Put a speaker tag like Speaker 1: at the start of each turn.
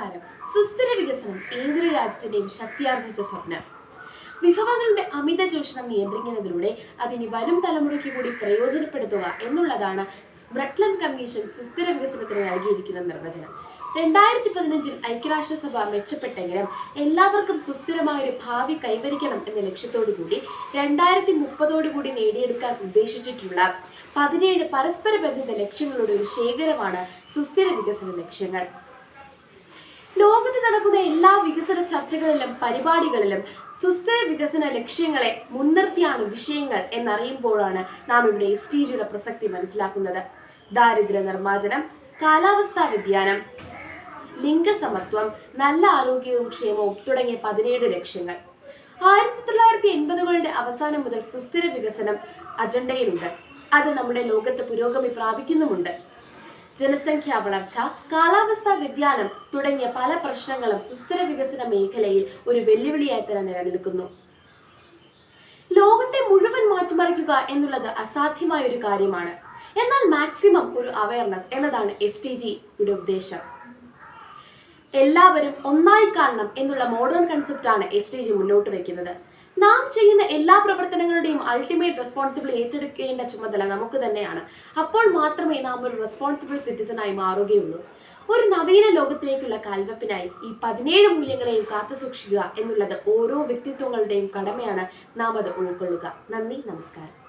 Speaker 1: നമസ്കാരം സുസ്ഥിര വികസനം ഏതൊരു രാജ്യത്തിന്റെയും ശക്തിയാർജിച്ച സ്വപ്നം. വിഭവങ്ങളുടെ അമിത ചൂഷണം നിയന്ത്രിക്കുന്നതിലൂടെ അതിന് വരും തലമുറയ്ക്ക് കൂടി പ്രയോജനപ്പെടുത്തുക എന്നുള്ളതാണ് ബ്രട്ട്ലൻഡ് കമ്മീഷൻ സുസ്ഥിര വികസനത്തിന് നൽകിയിരിക്കുന്ന നിർവചനം. രണ്ടായിരത്തി പതിനഞ്ചിൽ ഐക്യരാഷ്ട്രസഭ മെച്ചപ്പെട്ടെങ്കിലും എല്ലാവർക്കും സുസ്ഥിരമായ ഒരു ഭാവി കൈവരിക്കണം എന്ന ലക്ഷ്യത്തോടു കൂടി രണ്ടായിരത്തി മുപ്പതോടുകൂടി നേടിയെടുക്കാൻ ഉദ്ദേശിച്ചിട്ടുള്ള പതിനേഴ് പരസ്പര ബന്ധിത ലക്ഷ്യങ്ങളുടെ ഒരു ശേഖരമാണ് സുസ്ഥിര വികസന ലക്ഷ്യങ്ങൾ. ലോകത്ത് നടക്കുന്ന എല്ലാ വികസന ചർച്ചകളിലും പരിപാടികളിലും സുസ്ഥിര വികസന ലക്ഷ്യങ്ങളെ മുൻനിർത്തിയാണ് വിഷയങ്ങൾ എന്നറിയുമ്പോഴാണ് നാം ഇവിടെ എസ് ടി ജിയുടെ പ്രസക്തി മനസ്സിലാക്കുന്നത്. ദാരിദ്ര്യ നിർമ്മാർജനം കാലാവസ്ഥാ വ്യതിയാനം ലിംഗസമത്വം നല്ല ആരോഗ്യവും ക്ഷേമവും തുടങ്ങിയ പതിനേഴ് ലക്ഷ്യങ്ങൾ. ആയിരത്തി തൊള്ളായിരത്തി എൺപതുകളുടെ അവസാനം മുതൽ സുസ്ഥിര വികസനം അജണ്ടയിലുണ്ട്. അത് നമ്മുടെ ലോകത്ത് പുരോഗതി പ്രാപിക്കുന്നുമുണ്ട്. ജനസംഖ്യാ വളർച്ച കാലാവസ്ഥാ വ്യതിയാനം തുടങ്ങിയ പല പ്രശ്നങ്ങളും സുസ്ഥിര വികസന മേഖലയിൽ ഒരു വെല്ലുവിളിയായി തന്നെ നിലനിൽക്കുന്നു. ലോകത്തെ മുഴുവൻ മാറ്റിമറിക്കുക എന്നുള്ളത് അസാധ്യമായ ഒരു കാര്യമാണ്. എന്നാൽ മാക്സിമം ഒരു അവയർനെസ് എന്നതാണ് എസ് ടി ജിയുടെ ഉദ്ദേശം. എല്ലാവരും ഒന്നായി കാണണം എന്നുള്ള മോഡേൺ കൺസെപ്റ്റാണ് എസ് ടി ജി മുന്നോട്ട് വയ്ക്കുന്നത് നാം ചെയ്യുന്ന എല്ലാ പ്രവർത്തനങ്ങളുടെയും അൾട്ടിമേറ്റ് റെസ്പോൺസിബിൾ ഏറ്റെടുക്കേണ്ട ചുമതല നമുക്ക് തന്നെയാണ്. അപ്പോൾ മാത്രമേ നാം ഒരു റെസ്പോൺസിബിൾ സിറ്റിസണായി മാറുകയുള്ളൂ. ഒരു നവീന ലോകത്തിലേക്കുള്ള കാൽവെപ്പിനായി ഈ പതിനേഴ് മൂല്യങ്ങളെയും കാത്തു സൂക്ഷിക്കുക എന്നുള്ളത് ഓരോ വ്യക്തിത്വങ്ങളുടെയും കടമയാണ്. നാം അത് ഉൾക്കൊള്ളുക. നന്ദി നമസ്കാരം.